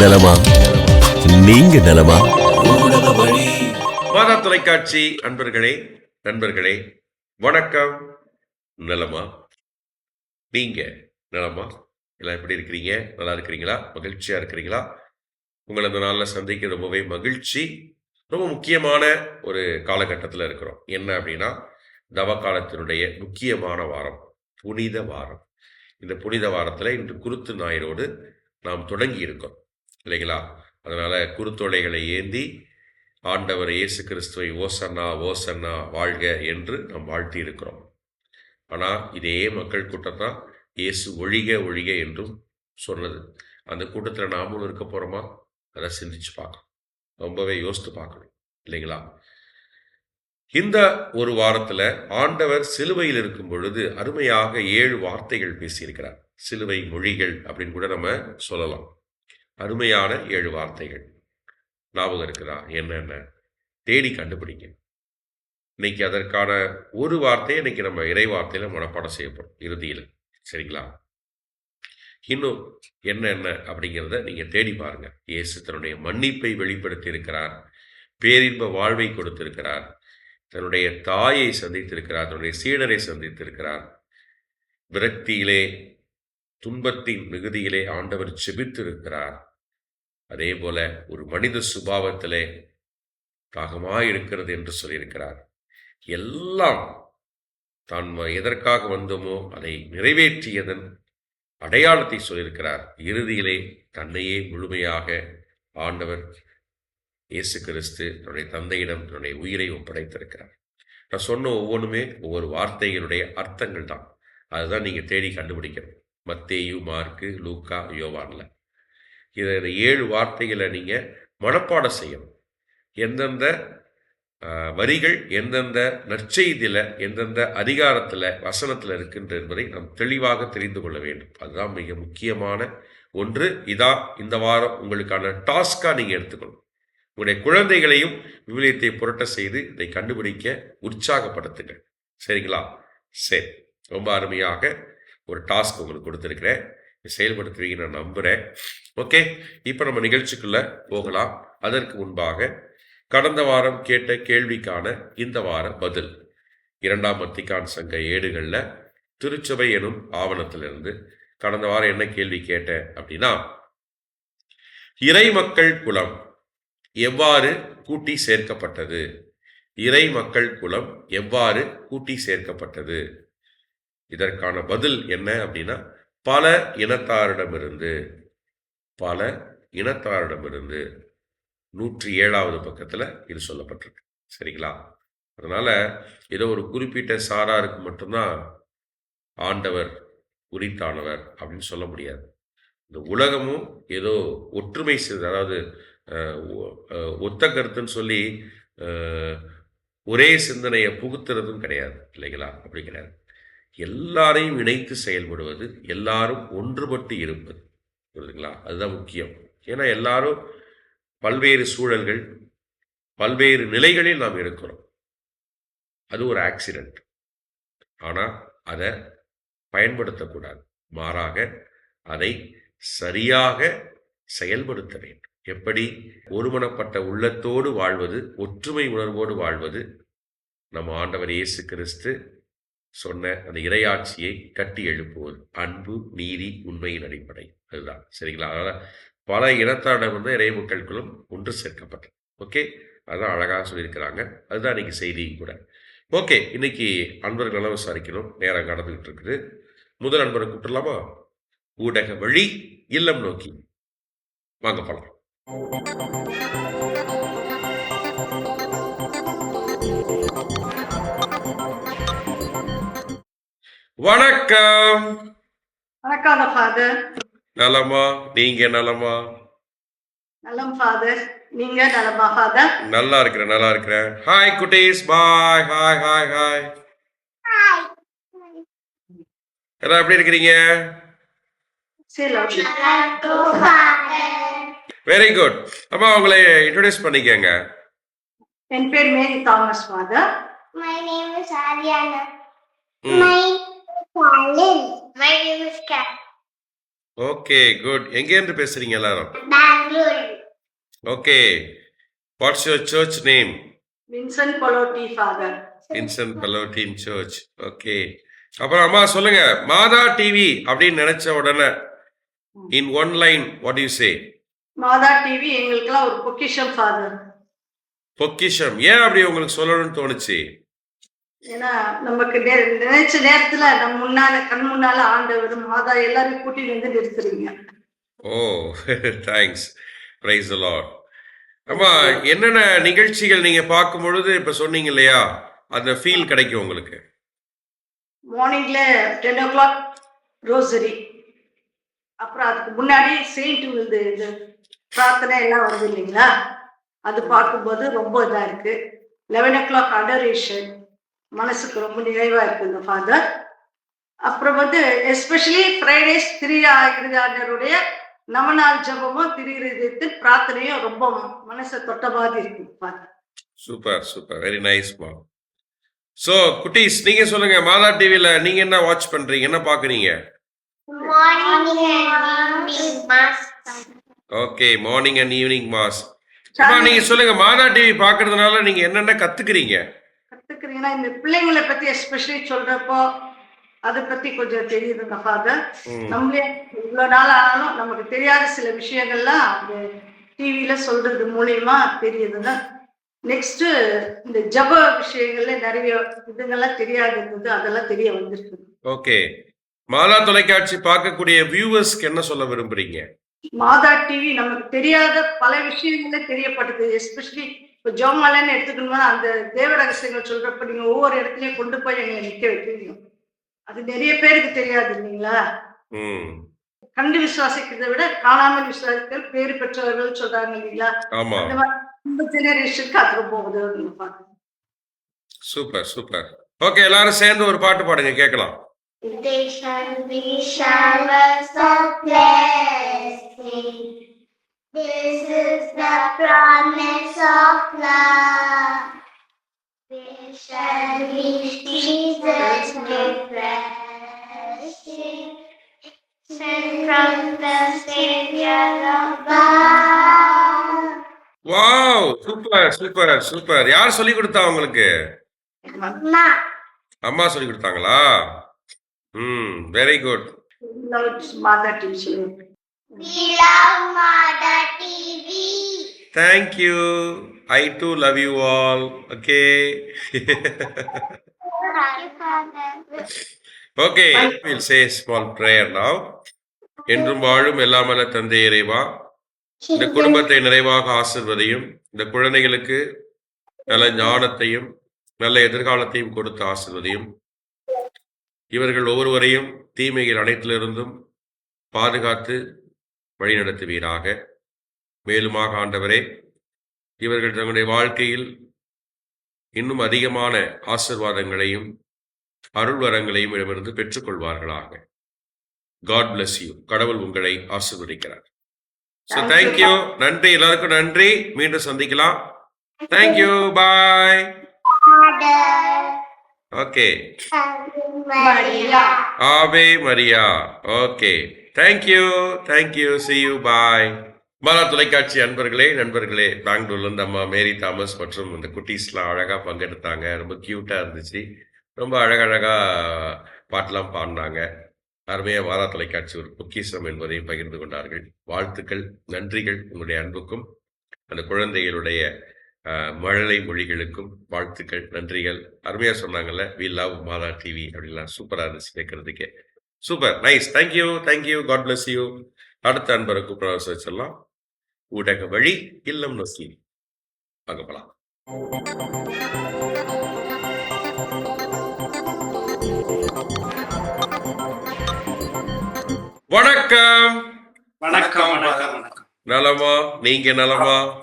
நலமா? நீங்க நலமா? மாதா தொலைக்காட்சி அன்பர்களே நண்பர்களே வணக்கம். நலமா? நீங்க நலமா? எல்லாம் எப்படி இருக்கிறீங்க? நல்லா இருக்கிறீங்களா? மகிழ்ச்சியா இருக்கிறீங்களா? உங்களை இந்த நாளில் சந்திக்க ரொம்பவே மகிழ்ச்சி. ரொம்ப முக்கியமான ஒரு காலகட்டத்தில் இருக்கிறோம். என்ன அப்படின்னா தவ காலத்தினுடைய முக்கியமான வாரம் புனித வாரம். இந்த புனித வாரத்தில் இன்று குருத்து ஞாயிறோடு நாம் தொடங்கி இருக்கோம். இல்லைங்களா? அதனால் குருத்தோலைகளை ஏந்தி ஆண்டவர் இயேசு கிறிஸ்துவை ஓசன்னா ஓசன்னா வாழ்க என்று நாம் வாழ்த்தி இருக்கிறோம். ஆனால் இதே மக்கள் கூட்டம் தான் இயேசு ஒழிக ஒழிக என்றும் சொன்னது. அந்த கூட்டத்தில் நாமளும் இருக்க போகிறோமா அதை சிந்திச்சு பார்க்கணும். ரொம்பவே யோசித்து பார்க்கணும். இல்லைங்களா? இந்த ஒரு வாரத்தில் ஆண்டவர் சிலுவையில் இருக்கும் பொழுது அருமையாக ஏழு வார்த்தைகள் பேசியிருக்கிறார். சிலுவை மொழிகள் அப்படின்னு கூட நம்ம சொல்லலாம். அருமையான ஏழு வார்த்தைகள். ஞாபகம் இருக்குதா? என்னென்ன தேடி கண்டுபிடிங்க. இன்னைக்கு அதற்கான ஒரு வார்த்தையை இன்னைக்கு நம்ம இறைவார்த்தையில மனப்பாடம் செய்யப்படும் இறுதியில். சரிங்களா? இன்னும் என்னென்ன அப்படிங்கிறத நீங்க தேடி பாருங்க. இயேசு தன்னுடைய மன்னிப்பை வெளிப்படுத்தி இருக்கிறார் பேரின்ப வாழ்வை கொடுத்திருக்கிறார். தன்னுடைய தாயை சந்தித்திருக்கிறார் தன்னுடைய சீடரை சந்தித்திருக்கிறார். விரக்தியிலே துன்பத்தின் மிகுதியிலே ஆண்டவர் செபித்திருக்கிறார் அதே போல ஒரு மனித சுபாவத்திலே தாகமாய் இருக்கிறது என்று சொல்லியிருக்கிறார். எல்லாம் தான் எதற்காக வந்தோமோ அதை நிறைவேற்றியதன் அடையாளத்தை சொல்லியிருக்கிறார். இறுதியிலே தன்னையே முழுமையாக ஆண்டவர் இயேசு கிறிஸ்து தன்னுடைய தந்தையிடம் தன்னுடைய உயிரை ஒப்படைத்திருக்கிறார். நான் சொன்ன ஒவ்வொன்றுமே ஒவ்வொரு வார்த்தைகளுடைய அர்த்தங்கள் தான். அதுதான் நீங்கள் தேடி கண்டுபிடிக்கணும் மத்தேயு மார்க்கு லூக்கா யோவானில். இதை ஏழு வார்த்தைகளை நீங்கள் மனப்பாடம் செய்யணும். எந்தெந்த வரிகள் எந்தெந்த நற்செய்தியில் எந்தெந்த அதிகாரத்தில் வசனத்தில் இருக்கின்ற என்பதை நாம் தெளிவாக தெரிந்து கொள்ள வேண்டும். அதுதான் மிக முக்கியமான ஒன்று. இதான் இந்த வாரம் உங்களுக்கான டாஸ்காக நீங்கள் எடுத்துக்கணும். உங்களுடைய குழந்தைகளையும் விவிலியத்தை புரட்ட செய்து இதை கண்டுபிடிக்க உற்சாகப்படுத்துங்க சரிங்களா? சரி. ரொம்ப அருமையாக ஒரு டாஸ்க் உங்களுக்கு கொடுத்துருக்கிறேன். செயல்படுத்துவீங்க நான் நம்புகிறேன் ஓகே. இப்போ நம்ம நிகழ்ச்சிக்குள்ளே போகலாம். அதற்கு முன்பாக கடந்த வாரம் கேட்ட கேள்விக்கான இந்த வார பதில். இரண்டாம் வத்திக்கான் சங்க ஏடுகளில் திருச்சபை எனும் ஆவணத்திலிருந்து கடந்த வாரம் என்ன கேள்வி கேட்டேன் அப்படின்னா இறை மக்கள் குலம் எவ்வாறு கூட்டி சேர்க்கப்பட்டது? இறை மக்கள் குலம் எவ்வாறு கூட்டி சேர்க்கப்பட்டது? இதற்கான பதில் என்ன அப்படின்னா பல இனத்தாரிடமிருந்து பல இனத்தாரிடமிருந்து நூற்றி ஏழாவது பக்கத்தில் இது சொல்லப்பட்டிருக்கு. சரிங்களா? அதனால் ஏதோ ஒரு குறிப்பிட்ட சாராருக்கு மட்டும்தான் ஆண்டவர் உரித்தானவர் அப்படின்னு சொல்ல முடியாது. இந்த உலகமும் ஏதோ ஒற்றுமை செய்து அதாவது ஒத்த கருத்துன்னு சொல்லி ஒரே சிந்தனையை புகுத்துறதும் கிடையாது இல்லைங்களா? அப்படி கிடையாது. எல்லாரையும் இணைத்து செயல்படுவது எல்லாரும் ஒன்றுபட்டு இருப்பது புரியுதுங்களா? அதுதான் முக்கியம். ஏன்னா எல்லாரும் பல்வேறு சூழல்கள் பல்வேறு நிலைகளில் நாம் இருக்கிறோம். அது ஒரு ஆக்சிடெண்ட் ஆனால் அதை பயன்படுத்தக்கூடாது. மாறாக அதை சரியாக செயல்படுத்த வேண்டும். எப்படி ஒருமனப்பட்ட உள்ளத்தோடு வாழ்வது ஒற்றுமை உணர்வோடு வாழ்வது? நம்ம ஆண்டவர் இயேசு கிறிஸ்து சொன்ன அந்த இறையாட்சியை கட்டி எழுப்புவது அன்பு நீதி உண்மையின் அடிப்படை. அதுதான். சரிங்களா? அதனால பல இனத்தாரிடம் வந்து இறை மக்களுக்குள்ளும் ஒன்று சேர்க்கப்பட்டது ஓகே? அதான் அழகாக சொல்லியிருக்கிறாங்க. அதுதான் இன்னைக்கு செய்தியும் கூட. ஓகே. இன்னைக்கு அன்பர்கள் விசாரிக்கணும். நேரம் கடந்துகிட்டு இருக்குது. முதல் அன்பரை கூப்பிடலாமா? ஊடக வழி இல்லம் நோக்கி. வாங்க போலாம். வணக்கம். வணக்கம் ஃபாதர். நலமா? நீங்க நலமா? நலம் ஃபாதர். நீங்க நலமா ஃபாதர்? நல்லா இருக்கிறேன் நல்லா இருக்கிறேன். ஹாய் குட்டீஸ். பாய் ஹாய் ஹாய் ஹாய் எல்லாம் எப்படி இருக்கிறீங்க? சரி வெரி குட் அம்மா உங்களை இன்ட்ரோடியூஸ் பண்ணிக்கங்க. என் பேர் Mary Thomas father My name is Ariana. ம். My Colin. My name is Kat. Okay good எங்க இருந்து பேசுறீங்க எல்லாரும்? Bangalore. Okay what's your church name Vincent Pallotti father இன்சன் Pallottine church okay அப்புறம் அம்மா சொல்லுங்க மாதா டிவி அப்படின்னு நினைச்ச உடனே in one line what you say Madha TV எங்களுக்கெல்லாம் ஒரு பொக்கிஷம் ஃபாதர் பொக்கிஷம். ஏன் அப்படி உங்களுக்கு சொல்லணும்னு தோணுச்சு? ஏன்னா நமக்கு நினைச்ச நேரத்துல நம்ம முன்னால கண் முன்னால ஆண்டவர் மாதா எல்லாரையும் கூட்டிட்டு வந்து நிறுத்துறீங்க. ஓ தேங்க்ஸ் பிரைஸ் லார்ட் அம்மா என்னென்ன நிகழ்ச்சிகள் நீங்க பார்க்கும் பொழுது இப்ப சொன்னீங்க இல்லையா? அந்த ஃபீல் கிடைக்கும் உங்களுக்கு. மார்னிங்ல டென் ஓ கிளாக் ரோசரி அப்புறம் அதுக்கு முன்னாடி செயின்ட் விழுது இது பிரார்த்தனை எல்லாம் வருது இல்லைங்களா? அது பார்க்கும்போது ரொம்ப இதா இருக்கு. லெவன் ஓ கிளாக் அடரேஷன் மனசுக்கு ரொம்ப நிறைவா இருக்குங்க ஃபாதர் அப்புறம் வந்து எஸ்பெஷலி ஃப்ரைடேஸ் திரு ஆண்டருடைய நவநாள் ஜபமும் திரு இருதயத்தின் பிரார்த்தனையும் ரொம்ப மனசை தொட்ட மாதிரி இருக்கு father super super very nice மா ஸோ குட்டீஸ் நீங்க சொல்லுங்க மாதா டிவில நீங்க என்ன வாட்ச் பண்றீங்க? என்ன பாக்குறீங்க okay morning and evening mass அம்மா நீங்க சொல்லுங்க மாதா டிவி பாக்குறதுனால நீங்க என்னென்ன கத்துக்கிறீங்க? கத்துக்கிறீங்கன்னா இந்த பிள்ளைங்களை பத்தி எஸ்பெஷலி சொல்றப்போ அதை பத்தி கொஞ்சம் தெரியுதுங்க ஃபாதர். நம்மளே இவ்வளவு நாள் ஆனாலும் நமக்கு தெரியாத சில விஷயங்கள்லாம் அந்த டிவியில சொல்றது மூலியமா தெரியுதுங்க நெக்ஸ்ட் இந்த ஜப விஷயங்கள்ல நிறைய இதுங்கெல்லாம் தெரியாது இருந்தது அதெல்லாம் தெரிய வந்திருக்கு ஓகே மாதா தொலைக்காட்சி பார்க்கக்கூடிய வியூவர்ஸ்க்கு என்ன சொல்ல விரும்புறீங்க? மாதா டிவி நமக்கு தெரியாத பல விஷயங்களே தெரியப்படுது எஸ்பெஷலி இப்போ ஜோமாலன்னு எடுத்துக்கணும்னா அந்த தேவ ரகசியங்கள் சொல்றப்ப நீங்க ஒவ்வொரு இடத்துலயும் கொண்டு போய் எங்களை நிக்க வைக்கிறீங்க. அது நிறைய பேருக்கு தெரியாது இல்லைங்களா? கண்டு விசுவாசிக்கிறதை விட காணாமல் விசுவாசித்தல் பேறு பெற்றவர்கள் சொல்றாங்க இல்லைங்களா? இந்த ஜெனரேஷனுக்கு அது ரொம்ப பாருங்க சூப்பர் சூப்பர். ஓகே எல்லாரும் சேர்ந்து ஒரு பாட்டு பாடுங்க கேட்கலாம். They shall be showers of blessing. This is the promise of love. They shall be Jesus refreshing. Sent from the Savior above. Wow super super super யார் சொல்லி கொடுத்தா உங்களுக்கு. அம்மா சொல்லி கொடுத்தாங்களா ம் very good thank you I do love you all okay okay will say small prayer now என்றும் வாழும் எல்லாமல்ல தந்தை இறைவா. இந்த குடும்பத்தை நிறைவாக ஆசிர்வதையும் இந்த குழந்தைகளுக்கு நல்ல ஞானத்தையும் நல்ல எதிர்காலத்தையும் கொடுத்து ஆசிர்வதையும். இவர்கள் ஒவ்வொருவரையும் தீமைகள் அனைத்திலிருந்தும் பாதுகாத்து வழிநடத்துவீராக. மேலுமாக ஆண்டவரே இவர்கள் தங்களுடைய வாழ்க்கையில் இன்னும் அதிகமான ஆசிர்வாதங்களையும் அருள்வரங்களையும் இடமிருந்து பெற்றுக்கொள்வார்களாக. காட் bless யூ கடவுள் உங்களை ஆசிர்வதிக்கிறார். So Thank you. Thank you நன்றி. எல்லாருக்கும் நன்றி. மீண்டும் சந்திக்கலாம். Thank you bye. Okay Maria. Ave Maria okay thank you thank you see you bye Mala தொலைக்காட்சி அன்பர்களே நண்பர்களே பெங்களூர்ல இருந்து அம்மா மேரி தாமஸ் மற்றும் இந்த குட்டீஸ்லாம் அழகா பங்கெடுத்தாங்க. ரொம்ப கியூட்டா இருந்துச்சு. ரொம்ப அழகழகா பாட்டெல்லாம் பாடினாங்க. அருமையா மாதா தொலைக்காட்சி ஒரு பொக்கிஷம் என்பதை பகிர்ந்து கொண்டார்கள். வாழ்த்துக்கள் நன்றிகள். உங்களுடைய அன்புக்கும் அந்த குழந்தைகளுடைய மழலை மொழிகளுக்கும் வாழ்த்துக்கள் நன்றிகள். அருமையா சொன்னாங்கல்ல வி லவ் மாதா டிவி அப்படின்லாம் சூப்பரா இருந்துச்சு கேட்கறதுக்கே super nice thank you thank you God bless you அடுத்த அன்பரை கூப்பிட வச்சிடலாம் ஊடக வழி இல்லம் நோக்கி. அங்க வணக்கம் வணக்கம் வணக்கம். நலமா? நீங்க நலமா?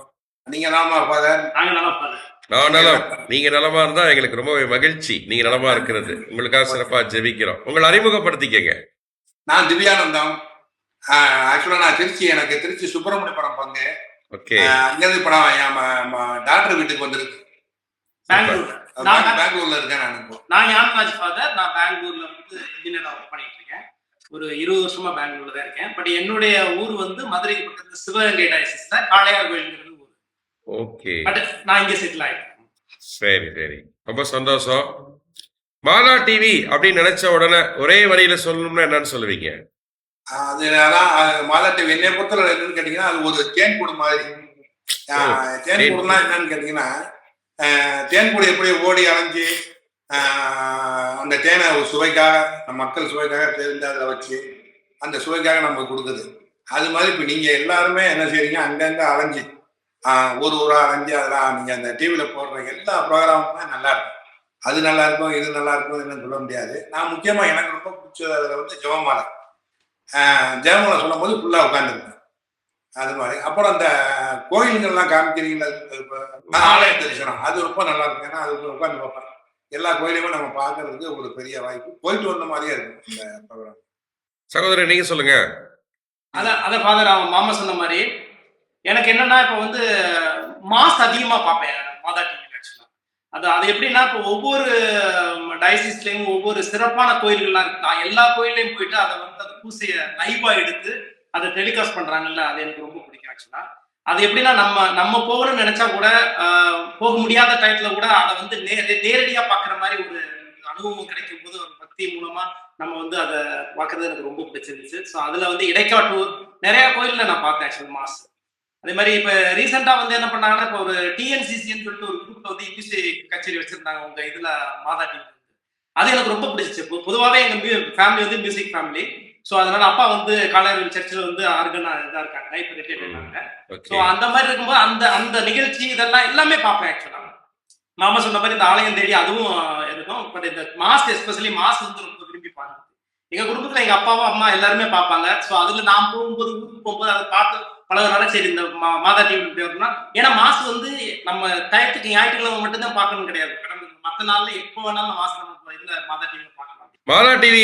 நீங்க ஃபாதர் நாங்க நல்லா பாரு நான் நலம். நீங்க நலமா இருந்தா எங்களுக்கு ரொம்ப மகிழ்ச்சி. நீங்க நலமா இருக்கிறது. உங்களுக்காக சிறப்பா ஜெபிக்கிறோம். உங்களை அறிமுகப்படுத்திக்கங்க. நான் திவ்யானந்தம். ஆக்சுவலா நான் திருச்சி எனக்கு திருச்சி சுப்பிரமணியபுரம் பங்கு. ஓகே. அங்கிருந்து இப்போ நான் டாக்டர் வீட்டுக்கு வந்திருக்கு பெங்களூர். பெங்களூர்ல இருக்கேன் நான் இப்போ. நான் ஞானராஜ் ஃபாதர் நான் பெங்களூர்ல வந்து இன்ஜினியரா ஒர்க் பண்ணிட்டு இருக்கேன். ஒரு இருபது வருஷமா பெங்களூர்ல தான் இருக்கேன். பட் என்னுடைய ஊர் வந்து மதுரைக்கு பக்கத்துல சிவகங்கை டயசிஸ்ல காளையார் கோயில்ங்கிறது ஓகே நான் இங்க செட்டில் ஆயிட்டேன். சரி சரி. ரொம்ப சந்தோஷம். மாதா டிவி அப்படின்னு நினைச்ச உடனே ஒரே வரியில சொல்லணும்னா என்னன்னு சொல்லுவீங்க? அது அதான் அது மாதா டிவி என்னை பொறுத்தவரை என்னன்னு கேட்டீங்கன்னா அது ஒரு தேன் கூடு மாதிரி. தேன் கூடுனா என்னன்னு கேட்டீங்கன்னா தேன் கூடு எப்படி ஓடி அலைஞ்சு அந்த தேனை ஒரு சுவைக்காக நம்ம மக்கள் சுவைக்காக தெரிந்து அதில் வச்சு அந்த சுவைக்காக நமக்கு கொடுக்குது. அது மாதிரி இப்போ நீங்கள் எல்லாருமே என்ன செய்றீங்க அங்கங்கே அலைஞ்சு ஒரு ஊரா அலைஞ்சு அதெல்லாம் நீங்கள் அந்த டிவியில் போடுற எல்லா ப்ரோக்ராமுமே நல்லா இருக்கும். அது நல்லா இருக்கும் இது நல்லா இருக்கும் என்னன்னு சொல்ல முடியாது. நான் முக்கியமாக எனக்கு ரொம்ப பிடிச்சது அதில் வந்து ஜெபமாலை ஜெயமலை சொல்லும் போது ஃபுல்லாக உட்காந்துருப்பேன் அது மாதிரி. அப்புறம் அந்த கோயில்கள்லாம் காமிக்கிறீங்களா? இப்ப ஆலய தரிசனம். அது ரொம்ப நல்லா இருக்கும். ஏன்னா அது உட்காந்து பார்ப்பேன். எல்லா கோயிலையுமே நம்ம பார்க்கறதுக்கு ஒரு பெரிய வாய்ப்பு. போயிட்டு வந்த மாதிரியே இருக்கும் இந்த ப்ரோக்ராம் சகோதரர் நீங்க சொல்லுங்க. அதான் அதான் ஃபாதர் அவன் மாமா சொன்ன மாதிரி எனக்கு என்னன்னா இப்போ வந்து மாஸ் அதிகமா பார்ப்பேன் மாதா டிவி ஆக்சுவலா அது அது எப்படின்னா இப்போ ஒவ்வொரு டயசிஸ்லயும் ஒவ்வொரு சிறப்பான கோயில்கள்லாம் இருக்கு. நான் எல்லா கோயிலையும் போயிட்டு அதை வந்து அந்த பூசையை லைவா எடுத்து அதை டெலிகாஸ்ட் பண்றாங்கல்ல அது எனக்கு ரொம்ப பிடிக்கும் ஆக்சுவலா அது எப்படின்னா நம்ம நம்ம போகணும்னு நினைச்சா கூட போக முடியாத டயத்துல கூட அதை வந்து நே- நேரடியா பாக்குற மாதிரி ஒரு அனுபவம் கிடைக்கும் போது ஒரு பக்தி மூலமா நம்ம வந்து அதை பார்க்கறது எனக்கு ரொம்ப பிடிச்சிருந்துச்சு. ஸோ அதுல வந்து இடைக்காட்டு நிறைய கோயில்ல நான் பார்த்தேன் ஆக்சுவல் மாஸ் அதே மாதிரி இப்ப ரீசெண்டா வந்து என்ன பண்ணாங்கன்னா இப்போ ஒரு டிஎன்சிசின்னு சொல்லிட்டு ஒரு குரூப்ல வந்து இங்கிலீஷ் கச்சேரி வச்சிருந்தாங்க உங்க இதுல மாதா டிவி அது எனக்கு ரொம்ப பிடிச்சிச்சு. பொ- பொதுவாவே எங்க ஃபேமிலி வந்து மியூசிக் ஃபேமிலி ஸோ அதனால அப்பா வந்து காலையில் சர்ச்சில் வந்து ஆர்கனா இதா இருக்காங்க இப்போ ரிட்டையர்ட் ஆனாங்க ஸோ அந்த மாதிரி இருக்கும்போது அந்த அந்த நிகழ்ச்சி இதெல்லாம் எல்லாமே பார்ப்பேன் ஆக்சுவலா மாமா சொன்ன மாதிரி இந்த ஆலயம் தேடி அதுவும் இருக்கும். பட் இந்த மாஸ் எஸ்பெஷலி மாஸ் வந்து ரொம்ப விரும்பி பாருங்க எங்க குடும்பத்துல எங்க அப்பாவும் அம்மா எல்லாருமே பார்ப்பாங்க. ஸோ அதுல நான் போகும்போது ஊருக்கு போகும்போது அதை பார்த்து பழகிறனால சரி இந்த மா- மாதா டிவி போயிருந்தோம்னா ஏன்னா மாசு வந்து நம்ம டயத்துக்கு ஞாயிற்றுக்கிழமை மட்டும்தான் பார்க்கணும் கிடையாது. கடந்த மற்ற நாள்ல எப்போ வேணாலும் மாசு நம்ம இந்த மாதா டிவியில் பார்க்கலாம். மாதா டிவி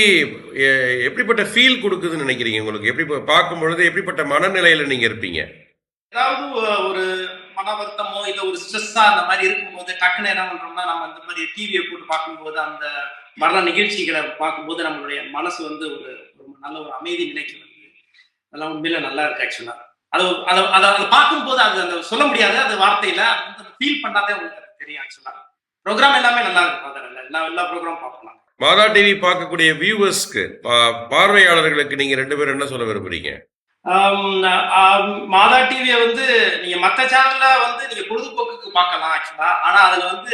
எப்படிப்பட்ட ஃபீல் கொடுக்குதுன்னு நினைக்கிறீங்க உங்களுக்கு? எப்படி பார்க்கும் பொழுது எப்படிப்பட்ட மனநிலையில நீங்க இருப்பீங்க? ஏதாவது ஒரு மன வருத்தமோ இல்ல ஒரு ஸ்ட்ரெஸ்ஸா அந்த மாதிரி இருக்கும்போது டக்குன்னு என்ன பண்றோம்னா நம்ம இந்த மாதிரி டிவியை போட்டு பார்க்கும்போது அந்த மரண நிகழ்ச்சிகளை பார்க்கும்போது நம்மளுடைய மனசு வந்து ஒரு ஒரு நல்ல ஒரு அமைதி நிலைக்கு வருது அதெல்லாம் உண்மையில நல்லா இருக்கு ஆக்சுவலா அது அதை அதை அதை பார்க்கும்போது அது அந்த சொல்ல முடியாது அது வார்த்தையில ஃபீல் பண்ணாதே உங்களுக்கு தெரியும் ஆக்சுவலா ப்ரோக்ராம் எல்லாமே நல்லா இருக்கும் அதில் எல்லா எல்லா ப்ரோக்ராம் பார்க்கலாம். மாதா டிவி பார்க்கக்கூடிய வியூவர்ஸ்க்கு பார்வையாளர்களுக்கு நீங்க ரெண்டு பேரும் என்ன சொல்ல விரும்புறீங்க? மாதா டிவியை வந்து நீங்க மத்த சேனல்ல வந்து நீங்க பொழுதுபோக்குக்கு பார்க்கலாம் ஆக்சுவலா ஆனா அதுல வந்து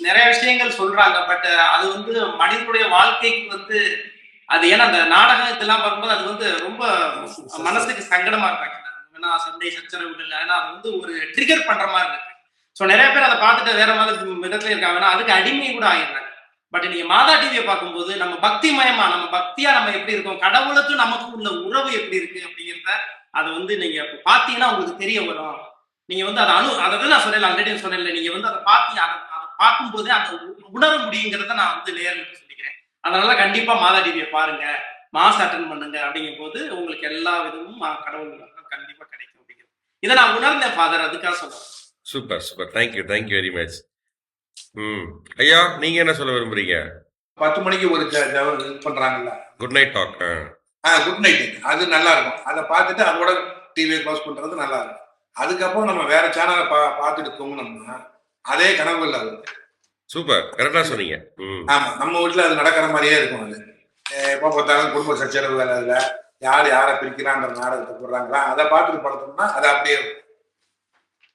நிறைய விஷயங்கள் சொல்றாங்க பட் அது வந்து மனிதனுடைய வாழ்க்கைக்கு வந்து அது ஏன்னா அந்த நாடகம் இதெல்லாம் பார்க்கும்போது அது வந்து ரொம்ப மனசுக்கு சங்கடமா இருக்கு ஏன்னா சண்டை சச்சரவுகள் ஏன்னா அது வந்து ஒரு ட்ரிகர் பண்ற மாதிரி இருக்கு. ஸோ நிறைய பேர் அதை பார்த்துட்டு வேற மாதிரி விதத்துல இருக்காங்கன்னா அதுக்கு அடிமை கூட ஆகிடுறாங்க பட் நீங்க மாதா டிவியை பார்க்கும்போது நம்ம பக்தி மயமா நம்ம பக்தியா நம்ம எப்படி இருக்கோம் கடவுளுக்கும் நமக்கும் உள்ள உறவு எப்படி இருக்கு அப்படிங்கிறத அதை வந்து நீங்க பாத்தீங்கன்னா உங்களுக்கு தெரிய வரும். நீங்க வந்து அதை அனு அதை நான் சொல்லல ஆல்ரெடி சொன்னேன்ல நீங்க வந்து அதை பார்த்து அதை அதை பார்க்கும்போதே அந்த உணர முடியுங்கிறத நான் வந்து நேரில் சொல்லிக்கிறேன். அதனால கண்டிப்பா மாதா டிவியை பாருங்க மாஸ் அட்டன் பண்ணுங்க அப்படிங்கும் போது உங்களுக்கு எல்லா விதமும் கடவுள் கண்டிப்பா கிடைக்கும் அப்படிங்கிறது. இதை நான் உணர்ந்தேன் ஃபாதர் அதுக்காக சொல்றேன். Super super thank you thank you very much ம். ஐயா நீங்க என்ன சொல்ல விரும்புறீங்க? பத்து மணிக்கு ஒரு இது பண்றாங்கல்ல? குட் நைட் டாக் ஆ. குட் நைட் அது நல்லா இருக்கும் அதை பார்த்துட்டு அதோட டிவியை க்ளோஸ் பண்றது நல்லா இருக்கும் அதுக்கப்புறம் நம்ம வேற சேனலை பா பார்த்துட்டு தூங்கினோம்னா அதே கனவுகள் வரும் சூப்பர். கரெக்டா சொன்னீங்க. ஆமா. நம்ம வீட்டுல அது நடக்கிற மாதிரியே இருக்கும் அது. எப்போ பார்த்தாலும் குடும்ப சச்சரவுகள் அதுல. யார் யாரை பிரிக்கிறான்ற நாடகத்தை போடுறாங்களா? அதை பார்த்துட்டு படுத்தோம்னா அது அப்படியே இருக்கும்.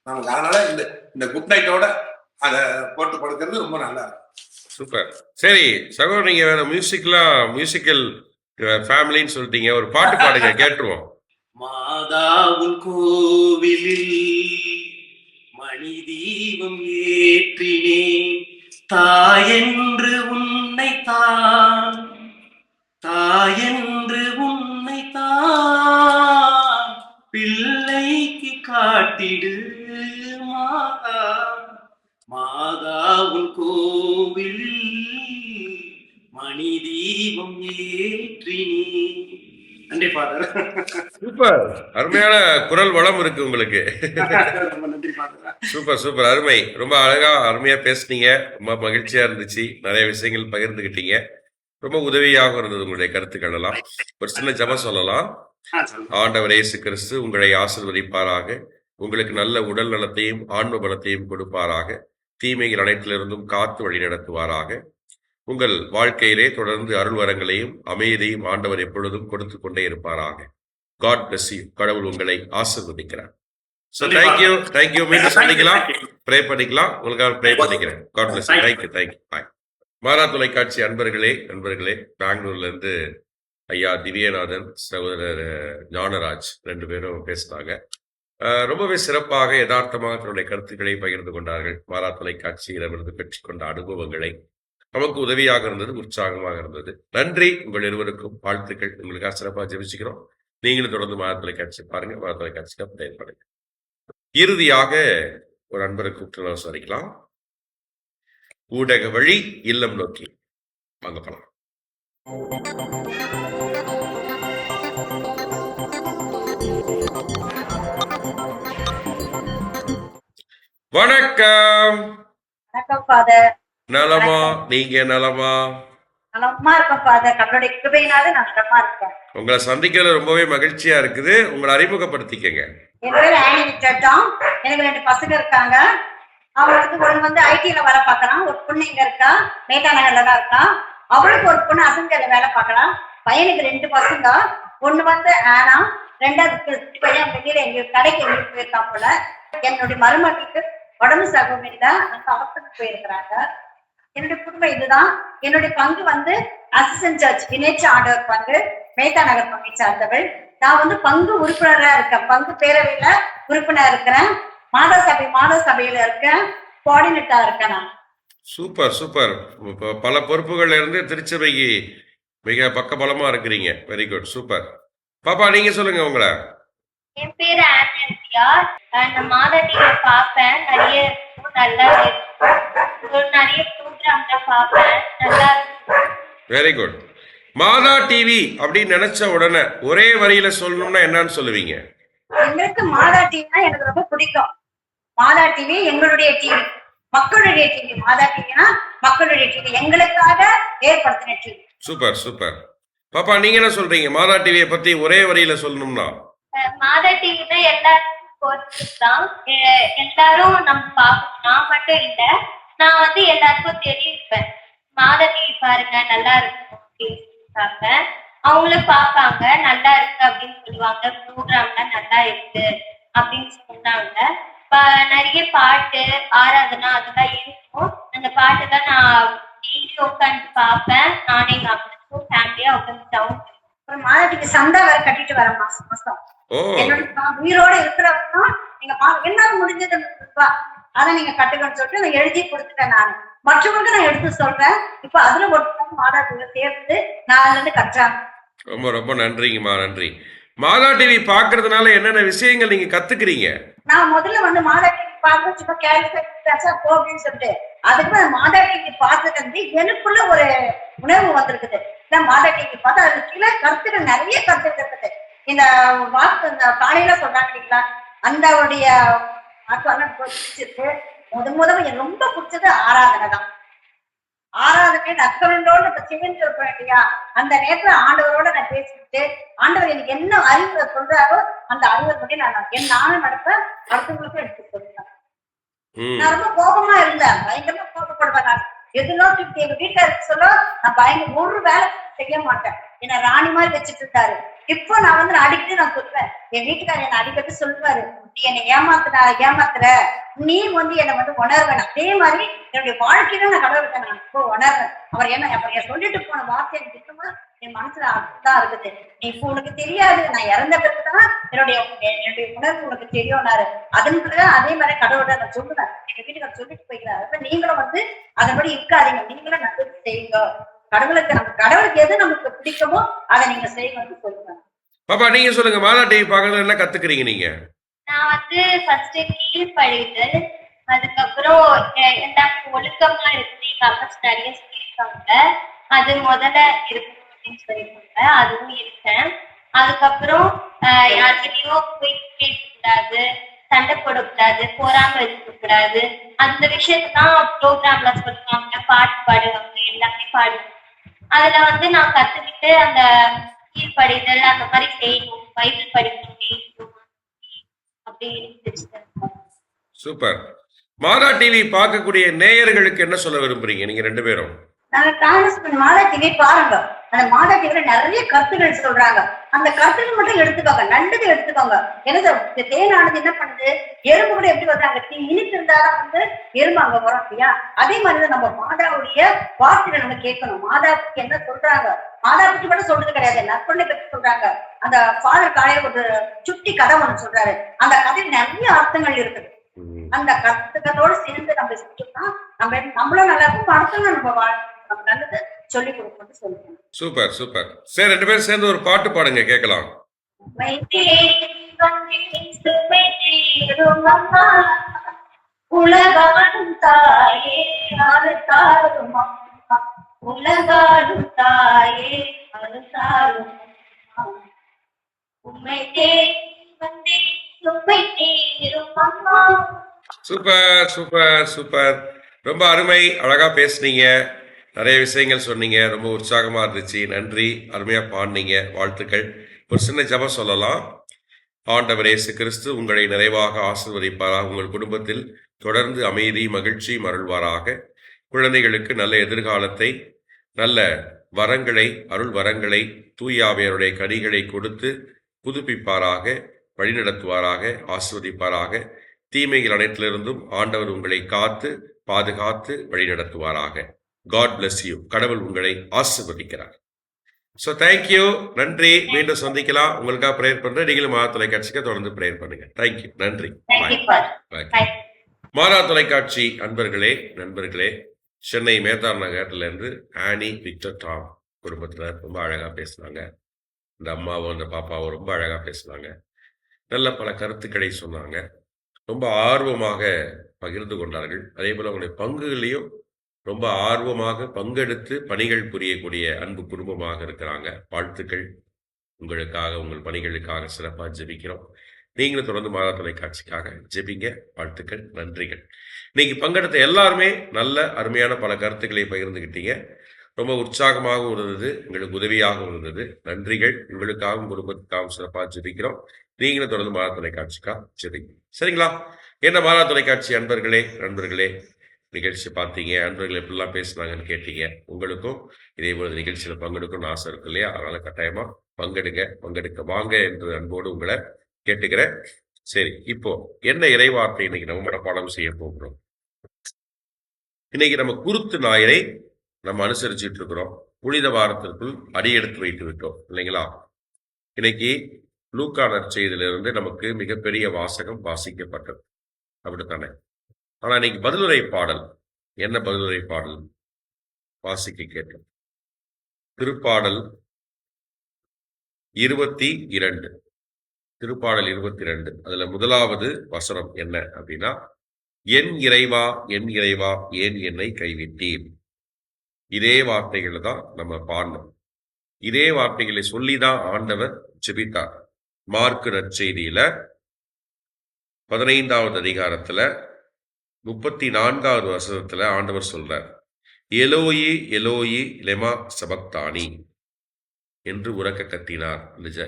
நமக்கு அதனால இந்த இந்த குட் நைட்டோட அதை போட்டு படுக்கிறது ரொம்ப நல்லா இருக்கும். சூப்பர். சரி சகோ நீங்க வேற மியூசிக்லா மியூசிக்கல் ஃபேமிலின்னு சொல்லிட்டீங்க. ஒரு பாட்டு பாடுங்க கேட்டுருவோம். மாதாவுன் கோவிலில் மணி தீபம் ஏற்றினே தாயென்று உன்னை தான் தாயென்று உன்னை தான் பிள்ளைக்கு காட்டிடு மாதா. கோவில் மணி தீபம் நன்றி ஃபாதர் சூப்பர் அருமையான குரல் வளம் இருக்கு உங்களுக்கு. சூப்பர் சூப்பர் அருமை. ரொம்ப அழகா அருமையா பேசுனீங்க. ரொம்ப மகிழ்ச்சியா இருந்துச்சு. நிறைய விஷயங்கள் பகிர்ந்துகிட்டீங்க. ரொம்ப உதவியாக இருந்தது உங்களுடைய கருத்துக்கள் எல்லாம். ஒரு சின்ன ஜெபம் சொல்லலாம். ஆண்டவர் இயேசு கிறிஸ்து உங்களை ஆசிர்வதிப்பாராக. உங்களுக்கு நல்ல உடல் நலத்தையும் ஆன்ம பலத்தையும் கொடுப்பாராக. தீமைகள் அனைத்திலிருந்தும் காத்து வழி நடத்துவாராக. உங்கள் வாழ்க்கையிலே தொடர்ந்து அருள்வரங்களையும் அமைதியையும் ஆண்டவர் எப்பொழுதும் கொடுத்து கொண்டே இருப்பாராக. God bless you. கடவுள் உங்களை ஆசிர்வதிக்கிறார். ஸோ தேங்க்யூ தேங்க்யூ மீண்டும் சந்திக்கலாம். ப்ரே பண்ணிக்கலாம். உங்களுக்காக ப்ரே பண்ணிக்கிறேன். God bless thank you thank you bye மாறா தொலைக்காட்சி அன்பர்களே நண்பர்களே பெங்களூர்ல இருந்து ஐயா திவ்யநாதன் சகோதரர் ஞானராஜ் ரெண்டு பேரும் பேசினாங்க ரொம்பவே சிறப்பாக யதார்த்தமாக தன்னுடைய கருத்துக்களை பகிர்ந்து கொண்டார்கள். மாறா தொலைக்காட்சியிடமிருந்து பெற்றுக்கொண்ட அனுபவங்களை நமக்கு உதவியாக இருந்தது உற்சாகமாக இருந்தது. நன்றி. உங்கள் இருவருக்கும் வாழ்த்துக்கள். உங்களுக்காக சிறப்பாக ஜெபிச்சுக்கிறோம். நீங்களும் தொடர்ந்து மாறா தொலைக்காட்சி பாருங்க. மாறா தொலைக்காட்சியில் பயன்படுங்க இறுதியாக ஒரு அன்பரை கூப்பிட்டு நான் விசாரிக்கலாம் ஊடக வழி இல்லம் நோக்கி. வாங்க போலாம். வணக்கம். நலமா? நீங்க நலமா? உங்களை சந்திக்கிறதுல ரொம்பவே மகிழ்ச்சியா இருக்குது. உங்களை அறிமுகப்படுத்திக்கங்க. என் பேர் ஆனி விட்டோம் எனக்கு ரெண்டு பசங்க இருக்காங்க. அவளுக்கு ஒண்ணு வந்து ஐடில வேலை பார்க்கறான் ஒரு பொண்ணு இங்க இருக்கா. மேட்டா நகர்ல தான் இருக்கா. அவளுக்கு ஒரு பொண்ணு அசங்கல்ல வேலை பார்க்கலாம். பையனுக்கு ரெண்டு பசங்க. ஒண்ணு வந்து ஆனா ரெண்டாவது பையன். வெளியில எங்க கடைக்கு எங்களுக்கு போயிருக்கா போல. என்னுடைய மருமகளுக்கு உடம்பு சகம் தான் அந்த அவசரம் போயிருக்கிறாங்க. என்னுடைய குடும்பம் இதுதான். என்னுடைய பங்கு வந்து அசிஸ்டன்ட் சர்ச் வினேச்ச ஆண்டவர் பங்கு மேத்தா நகர் பங்கை சார்ந்தவள். நான் வந்து பங்கு உறுப்பினரா இருக்கேன். பங்கு பேரவையில உறுப்பினர் இருக்கிறேன். மாதா சபை மாதா சபையில இருக்கேன். கோஆர்டினேட்டா இருக்கேன் நான். Super super. பல பொறுப்புகள்ல இருந்து திருச்சபைக்கு மிக பக்கபலமா இருக்கிறீங்க. Very good super. பாப்பா நீங்க சொல்லுங்க உங்களை. என் பேரு ஆனந்தியா நான் மாதா டிவி பார்ப்பேன் நிறைய நல்லா இருக்கும் நிறைய ப்ரோக்ராம்ல பார்ப்பேன் நல்லா வெரி குட் மாதா டிவி அப்படின்னு நினைச்ச உடனே ஒரே வரியில சொல்லணும்னா என்னன்னு சொல்லுவீங்க? எங்களுக்கு மாதா டிவினா எனக்கு ரொம்ப பிடிக்கும். மாதா டிவி எங்களுடைய டிவி மக்களுடைய டிவி மாதா டிவினா மக்களுடைய டிவி எங்களுக்காக ஏற்படுத்தின டிவி சூப்பர் சூப்பர் பாப்பா நீங்க என்ன சொல்றீங்க? மாதா டிவியை பத்தி ஒரே வரியில சொல்லணும்னா? மாதா டிவில தான் எல்லாருக்கும் தான். எல்லாரும் நம்ம பார்க்கணும். நான் மட்டும் இல்ல நான் வந்து எல்லாருக்கும் தெரிவிப்பேன். மாதா டிவி பாருங்க நல்லா இருக்கும் அப்படின்னு சொல்லியிருக்காங்க. அவங்களும் பார்ப்பாங்க நல்லா இருக்கு அப்படின்னு சொல்லுவாங்க. ப்ரோக்ராம்லாம் நல்லா இருக்கு அப்படின்னு சொன்னாங்க. நிறைய பாட்டு ஆராதனா அதெல்லாம் இருக்கும். அந்த பாட்டு தான் நான் டெய்லி உட்காந்து பார்ப்பேன். நானே எங்க அம்மாக்கும் ஃபேமிலியா உட்காந்து டவுன் அப்புறம் மாதா டிவி சந்தா வேற கட்டிட்டு வரேன் மாசம் மாசம். என்னோட உயிரோட இருக்கிறவங்க நீங்க என்னால முடிஞ்சது ரூபாய் அதை நீங்க கட்டுங்கன்னு சொல்லிட்டு நான் எழுதி கொடுத்துட்டேன் நான். மற்றவங்களுக்கு நான் எடுத்து சொல்றேன். இப்ப அதுல ஒருத்தவங்க மாதா டிவி சேர்த்து நாலுல இருந்து கட்டுறாங்க. ரொம்ப ரொம்ப நன்றிங்கம்மா நன்றி. மாதா டிவி பாக்குறதுனால என்னென்ன விஷயங்கள் நீங்க கத்துக்கிறீங்க? நான் முதல்ல வந்து மாதா டிவி பார்த்து சும்மா கேள்வி போ அப்படின்னு சொல்லிட்டு அதுக்கு மாதா டிவி பார்த்தது வந்து எனக்குள்ள ஒரு உணர்வு வந்திருக்குது. நான் மாதா டிவி பார்த்து அதுக்கு கீழே கருத்துக்கள் நிறைய கருத்துக்கள் இருக்குது. இந்த வாக்கு இந்த காலையில சொல்றாங்க இல்லைங்களா? அந்த வாக்கு பிடிச்சிருக்கு. முத முதல்ல எனக்கு ரொம்ப பிடிச்சது ஆராதனை தான். ஆராதனை நக்கவனோட இப்ப சிவன் இருப்பேன் இல்லையா? அந்த நேரத்துல ஆண்டவரோட நான் பேசிக்கிட்டு ஆண்டவர் எனக்கு என்ன அறிவுரை சொல்றாரோ அந்த அறிவுரை படி நான் என் நானும் நடப்பேன் அடுத்தவங்களுக்கும் எடுத்து சொல்லுவேன் நான் ரொம்ப கோபமா இருந்தேன். பயங்கரமா கோபப்படுவேன் நான். எங்க வீட்டுல இருக்க சொல்ல நான் பயங்கர ஒரு வேலை செய்ய மாட்டேன் என்ன ராணி மாதிரி வச்சுட்டு இருந்தாரு இப்போ நான் வந்து நான் அடிக்கடி நான் சொல்லுவேன் என் வீட்டுக்காரர் என்ன அடிக்கடி சொல்லுவாரு நீ என்னை ஏமாத்துன ஏமாத்துற. நீ வந்து என்னை வந்து உணர்வேன். அதே மாதிரி என்னுடைய வாழ்க்கையில நான் கடவுள்கிட்ட நான் இப்போ உணர்வேன் அவர் என்ன அவர் என் சொல்லிட்டு போன வார்த்தை எனக்கு என் மனசுல அதுதான் இருக்குது. நீ இப்போ உனக்கு தெரியாது நான் இறந்த பிறகுதான் என்னுடைய என்னுடைய உணர்வு உனக்கு தெரியும்னாரு. அதன் பிறகு அதே மாதிரி கடவுள்கிட்ட நான் சொல்லுவேன். எங்க வீட்டுக்கு சொல்லிட்டு போய்க்கிறாரு. நீங்களும் வந்து அதன்படி இருக்காதீங்க. நீங்களும் நல்லது செய்யுங்க. கடவுளுக்கு நம்ம கடவுளுக்கு எது நமக்கு பிடிக்குமோ அதை நீங்க செய்யுங்கன்னு சொல்லுங்க. பாப்பா நீங்க சொல்லுங்க மாதா டிவி பாக்குறதுல என்ன கத்துக்கிறீங்க நீங்க? நான் வந்து ஃபர்ஸ்ட் கீழ்ப்படிதல் அதுக்கப்புறம் எல்லாமே ஒழுக்கமா இருக்கு எங்க அப்பா நிறைய சொல்லியிருக்காங்க. அது முதல்ல இருக்கணும் அப்படின்னு சொல்லியிருக்காங்க அதுவும் இருக்கேன். அதுக்கப்புறம் ஆஹ் யார்கிட்டயோ போய் பேசக்கூடாது சண்டை போடக்கூடாது பொறாம இருக்கக்கூடாது. அந்த விஷயத்தான் ப்ரோக்ராம்ல சொல்லுவாங்க பாட்டு பாடுவாங்க எல்லாமே பாடுவாங்க. அதுல வந்து நான் கத்துக்கிட்டு அந்த கீழ்ப்படிதல் அந்த மாதிரி செய்யணும். பைபிள் படிக்கணும் பேசணும் அப்படி இருந்துச்சு சூப்பர். மாதா டிவி பார்க்கக்கூடிய நேயர்களுக்கு என்ன சொல்ல விரும்புறீங்க? நீங்க ரெண்டு பேரும். நாங்க காங்கிரஸ் மாதா டிவி பாருங்க. அந்த மாதா டிவில நிறைய கருத்துகள் சொல்றாங்க. அந்த கருத்துகள் மட்டும் எடுத்துக்கோங்க. நல்லது எடுத்துக்கோங்க. ஏன்னா இந்த தேனானது என்ன பண்ணுது? எறும்பு கூட எப்படி வர்றாங்க தீ இனிப்பு இருந்தாதான் வந்து எறும்பு அங்க வரும் இல்லையா? அதே மாதிரிதான் நம்ம மாதாவுடைய வார்த்தைகளை நம்ம கேட்கணும். மாதாவுக்கு என்ன சொல்றாங்க? மாதா பத்தி மட்டும் சொல்றது கிடையாது. நற்பண்ணை பத்தி சொல்றாங்க. அந்த ஃபாதர் காலையில ஒரு சுட்டி கதை ஒண்ணு சொல்றாரு. அந்த கதையில் நிறைய அர்த்தங்கள் இருக்குது. ம். அந்த கருத்துக்களோட சேர்ந்து நம்ம செஞ்சோம்னா நம்ம நம்மளும் நல்லா இருக்கும் அடுத்தவங்க நம்ம வாழ் நம்ம நல்லது சொல்லி கொடுக்கணும்னு சொல்லுவோம் சூப்பர் சூப்பர். சரி ரெண்டு பேரும் சேர்ந்து ஒரு பாட்டு பாடுங்க கேட்கலாம். உலகாடும் தாயே அறுத்தாரும் உலகாடும் தாயே அறுத்தாரும் உண்மை தேடி வந்தேன் உண்மை தீரும் அம்மா. Super super super. ரொம்ப அருமை அழகா பேசுனீங்க. நிறைய விஷயங்கள் சொன்னீங்க. ரொம்ப உற்சாகமாக இருந்துச்சு. நன்றி. அருமையாக பாடினீங்க. வாழ்த்துக்கள். ஒரு சின்ன ஜபம் சொல்லலாம். ஆண்டவர் இயேசு கிறிஸ்து உங்களை நிறைவாக ஆசீர்வதிப்பாராக. உங்கள் குடும்பத்தில் தொடர்ந்து அமைதி மகிழ்ச்சி மருள்வாராக. குழந்தைகளுக்கு நல்ல எதிர்காலத்தை நல்ல வரங்களை அருள் வரங்களை தூயாவையருடைய கனிகளை கொடுத்து புதுப்பிப்பாராக வழிநடத்துவாராக ஆசிர்வதிப்பாராக. தீமைகள் அனைத்திலிருந்தும் ஆண்டவர் உங்களை காத்து பாதுகாத்து வழிநடத்துவாராக. காட் bless யூ கடவுள் உங்களை ஆசிர்வதிக்கிறார். ஸோ தேங்க்யூ நன்றி. மீண்டும் சந்திக்கலாம். உங்களுக்காக ப்ரேயர் பண்றேன். நீங்களும் மாதா தொலைக்காட்சிக்கு தொடர்ந்து ப்ரேயர் பண்ணுங்க. தேங்க்யூ நன்றி. மாதா தொலைக்காட்சி அன்பர்களே நண்பர்களே சென்னை மேத்தார் நகர்ல இருந்து ஆனி விக்டர் டாம் குடும்பத்தினர் ரொம்ப அழகா பேசுனாங்க. இந்த அம்மாவும் அந்த பாப்பாவும் ரொம்ப அழகா பேசுனாங்க. நல்ல பல கருத்துக்களை சொன்னாங்க. ரொம்ப ஆர்வமாக பகிர்ந்து கொண்டார்கள். அதே போல உங்களுடைய பங்குகளையும் ரொம்ப ஆர்வமாக பங்கெடுத்து பணிகள் புரியக்கூடிய அன்பு குடும்பமாக இருக்கிறாங்க. வாழ்த்துக்கள். உங்களுக்காக உங்கள் பணிகளுக்காக சிறப்பாக ஜெபிக்கிறோம். நீங்களும் தொடர்ந்து மாதா தொலைக்காட்சிக்காக ஜெபிங்க. வாழ்த்துக்கள் நன்றிகள். இன்னைக்கு பங்கெடுத்த எல்லாருமே நல்ல அருமையான பல கருத்துக்களை பகிர்ந்துக்கிட்டீங்க ரொம்ப உற்சாகமாகவும் இருந்தது. எங்களுக்கு உதவியாகவும் இருந்தது. நன்றிகள். உங்களுக்காகவும் குடும்பத்துக்காகவும் சிறப்பாக ஜெபிக்கிறோம். நீங்களும் தொடர்ந்து மாதா தொலைக்காட்சிக்காக ஜெபிங்க. சரிங்களா? என்ன மாதா தொலைக்காட்சி அன்பர்களே நண்பர்களே நிகழ்ச்சி பார்த்தீங்க அன்பர்கள் எப்படிலாம் பேசுனாங்கன்னு கேட்டீங்க உங்களுக்கும் இதே போல நிகழ்ச்சியில் பங்கெடுக்கணும்னு ஆசை இருக்கு இல்லையா? அதனால கட்டாயமா பங்கெடுங்க பங்கெடுக்க வாங்க என்று அன்போடு உங்களை கேட்டுக்கிறேன். சரி இப்போ என்ன இறைவார்த்தை இன்னைக்கு நம்ம மனப்பாடம் செய்ய போகிறோம்? இன்னைக்கு நம்ம குருத்து ஞாயிறை நம்ம அனுசரிச்சுட்டு இருக்கிறோம். புனித வாரத்திற்குள் அடியெடுத்து வைத்து விட்டோம் இல்லைங்களா? இன்னைக்கு லூக்கா நற்செய்தியிலிருந்து நமக்கு மிகப்பெரிய வாசகம் வாசிக்கப்பட்டது. அப்படித்தானே? ஆனா இன்னைக்கு பதிலுரை பாடல். என்ன பதிலுரை பாடல்? வாசிக்க கேட்டோம். திருப்பாடல் இருபத்தி இரண்டு. திருப்பாடல் இருபத்தி ரெண்டு அதுல முதலாவது வசனம் என்ன அப்படின்னா என் இறைவா என் இறைவா ஏன் என்னை கைவிட்டீர்? இதே வார்த்தைகளை தான் நம்ம பாடணும். இதே வார்த்தைகளை சொல்லிதான் ஆண்டவர் ஜெபித்தார். மார்க்கு நற்செய்தியில பதினைந்தாவது அதிகாரத்துல முப்பத்தி நான்காவது வசனத்துல ஆண்டவர் சொல்றார் எலோயி எலோயி லெமா சபக்தானி என்று உறக்க கத்தினார்.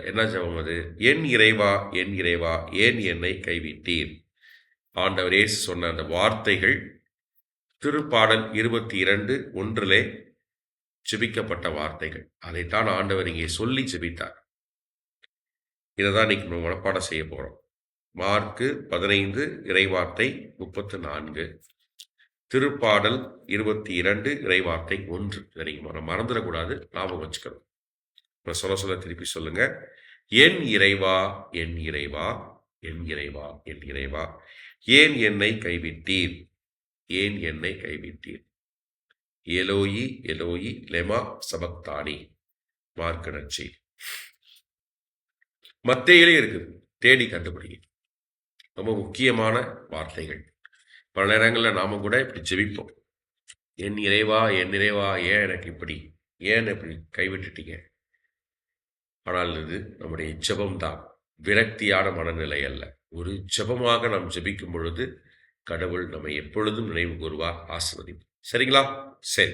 என்ன ஜபம் அது? என் இறைவா என் இறைவா ஏன் என்னை கைவிட்டீர்? ஆண்டவரே சொன்ன அந்த வார்த்தைகள் திருப்பாடல் இருபத்தி இரண்டு ஒன்றிலே ஜெபிக்கப்பட்ட வார்த்தைகள். அதைத்தான் ஆண்டவர் இங்கே சொல்லி ஜெபித்தார். இதை தான் இன்னைக்கு நம்ம மனப்பாடம் செய்ய போறோம். மார்க்கு பதினைந்து இறைவார்த்தை முப்பத்து நான்கு. திருப்பாடல் இருபத்தி இரண்டு இறைவார்த்தை ஒன்று. இதை மறந்துடக்கூடாது. லாபம் வச்சுக்கணும். இப்போ சொல்ல சொல்ல திருப்பி சொல்லுங்க. என் இறைவா என் இறைவா என் இறைவா என் இறைவா ஏன் என்னை கைவிட்டீர்? ஏன் என்னை கைவிட்டீர்? எலோயி எலோயி லெமா சபக்தானி. மார்க்க மத்தையிலே இருக்குது. தேடி கண்டுபிடிங்க ரொம்ப முக்கியமான வார்த்தைகள். பல நேரங்களில் நாம கூட இப்படி ஜெபிப்போம். என் நிறைவா என் நிறைவா ஏன் எனக்கு இப்படி? ஏன் இப்படி கைவிட்டுட்டீங்க? ஆனால் இது நம்முடைய ஜபம்தான். விரக்தியான மனநிலை அல்ல. ஒரு ஜெபமாக நாம் ஜபிக்கும் பொழுது கடவுள் நம்மை எப்பொழுதும் நினைவு கூறுவார் ஆசிர்வதிப்பார். சரிங்களா? சரி.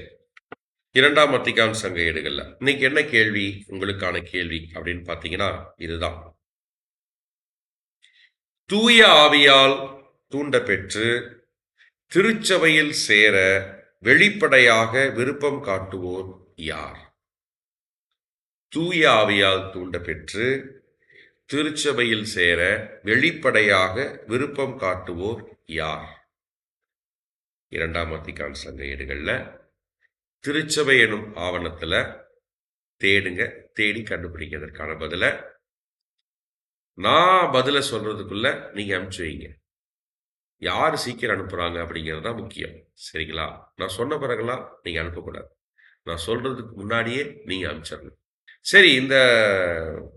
இரண்டாம் அத்திகான் சங்க ஏடுகள்ல. இன்னைக்கு என்ன கேள்வி? உங்களுக்கான கேள்வி அப்படின்னு பார்த்தீங்கன்னா இதுதான். தூய ஆவியால் தூண்ட பெற்று திருச்சபையில் சேர வெளிப்படையாக விருப்பம் காட்டுவோர் யார்? தூய ஆவியால் தூண்ட பெற்று திருச்சபையில் சேர வெளிப்படையாக விருப்பம் காட்டுவோர் யார்? இரண்டாம் வத்திக்கான் சங்க ஏடுகள்ல திருச்சபை எனும் ஆவணத்தில் தேடுங்க தேடி கண்டுபிடிக்கிறதுக்கான பதிலை பதில நான் பதில சொல்றதுக்குள்ள நீங்க அனுப்பிச்சு வைங்க. யார் சீக்கிரம் அனுப்புறாங்க அப்படிங்கிறது தான் முக்கியம். சரிங்களா? நான் சொன்ன பிறகுலாம் நீங்க அனுப்பக்கூடாது. நான் சொல்றதுக்கு முன்னாடியே நீங்க அனுப்பிச்சிடணும் சரி இந்த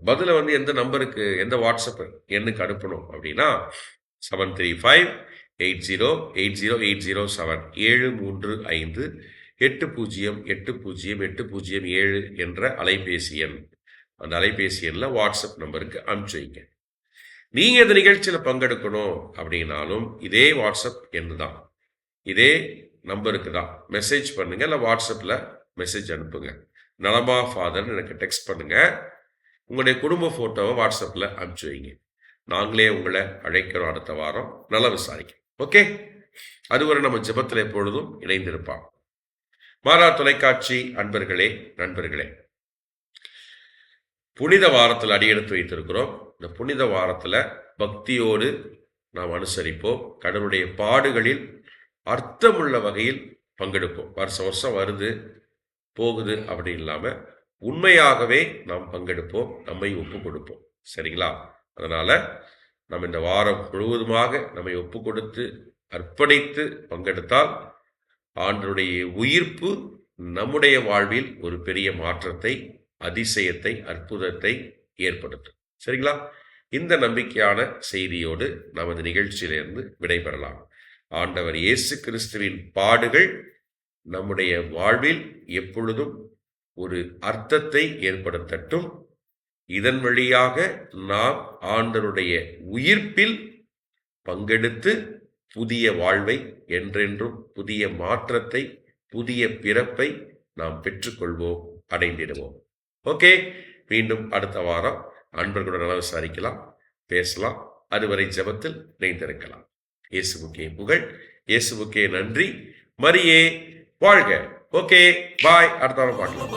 பதிலை வந்து எந்த நம்பருக்கு எந்த வாட்ஸ்அப் எண்ணுக்கு அனுப்பணும் அப்படின்னா seven three five eight zero eight zero eight zero seven ஏழு மூன்று ஐந்து எட்டு பூஜ்ஜியம் எட்டு பூஜ்ஜியம் எட்டு பூஜ்ஜியம் ஏழு என்ற அலைபேசி எண். அந்த அலைபேசி எண்ணில் வாட்ஸ்அப் நம்பருக்கு அனுப்பிச்சு வைங்க. நீங்கள் இந்த நிகழ்ச்சியில் பங்கெடுக்கணும் அப்படின்னாலும் இதே வாட்ஸ்அப் எண்ணு தான் இதே நம்பருக்கு தான். மெசேஜ் பண்ணுங்க இல்லை வாட்ஸ்அப்பில் மெசேஜ் அனுப்புங்க. நலமா ஃபாதர்னு எனக்கு டெக்ஸ்ட் பண்ணுங்க. உங்களுடைய குடும்ப ஃபோட்டோவை வாட்ஸ்அப்பில் அனுப்பிச்சு வைங்க. நாங்களே உங்களை அழைக்கிறோம் அடுத்த வாரம். நல்லா விசாரிக்க ஓகே? அதுவரை நம்ம ஜெபத்தில் எப்பொழுதும் இணைந்திருப்பான் மாறா தொலைக்காட்சி அன்பர்களே நண்பர்களே. புனித வாரத்தில் அடியெடுத்து வைத்திருக்கிறோம். இந்த புனித வாரத்தில் பக்தியோடு நாம் அனுசரிப்போம். கடவுளுடைய பாடுகளில் அர்த்தமுள்ள வகையில் பங்கெடுப்போம். வருஷம் வருஷம் வருது போகுது அப்படி இல்லாமல் உண்மையாகவே நாம் பங்கெடுப்போம். நம்மை ஒப்பு கொடுப்போம். சரிங்களா? அதனால் நம்ம இந்த வாரம் முழுவதுமாக நம்மை ஒப்பு கொடுத்து அர்ப்பணித்து பங்கெடுத்தால் ஆண்டனுடைய உயிர்ப்பு நம்முடைய வாழ்வில் ஒரு பெரிய மாற்றத்தை அதிசயத்தை அற்புதத்தை ஏற்படுத்தும். சரிங்களா? இந்த நம்பிக்கையான செய்தியோடு நமது நிகழ்ச்சியிலிருந்து விடைபெறலாம். ஆண்டவர் இயேசு கிறிஸ்துவின் பாடுகள் நம்முடைய வாழ்வில் எப்பொழுதும் ஒரு அர்த்தத்தை ஏற்படுத்தட்டும். இதன் வழியாக நாம் ஆண்டருடைய உயிர்ப்பில் பங்கெடுத்து புதிய வாழ்வை என்றென்றும் புதிய மாற்றத்தை புதிய பிறப்பை நாம் பெற்றுக்கொள்வோம் அடைந்திடுவோம். ஓகே மீண்டும் அடுத்த வாரம் அன்பர்களுடன் நல விசாரிக்கலாம் பேசலாம் அதுவரை ஜெபத்தில் இணைந்திருக்கலாம். இயேசுவுக்கே புகழ் இயேசுவுக்கே நன்றி. மரியே வாழ்க. Okay bye. அடுத்த வாரம் பார்க்கலாம்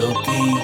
நோக்கி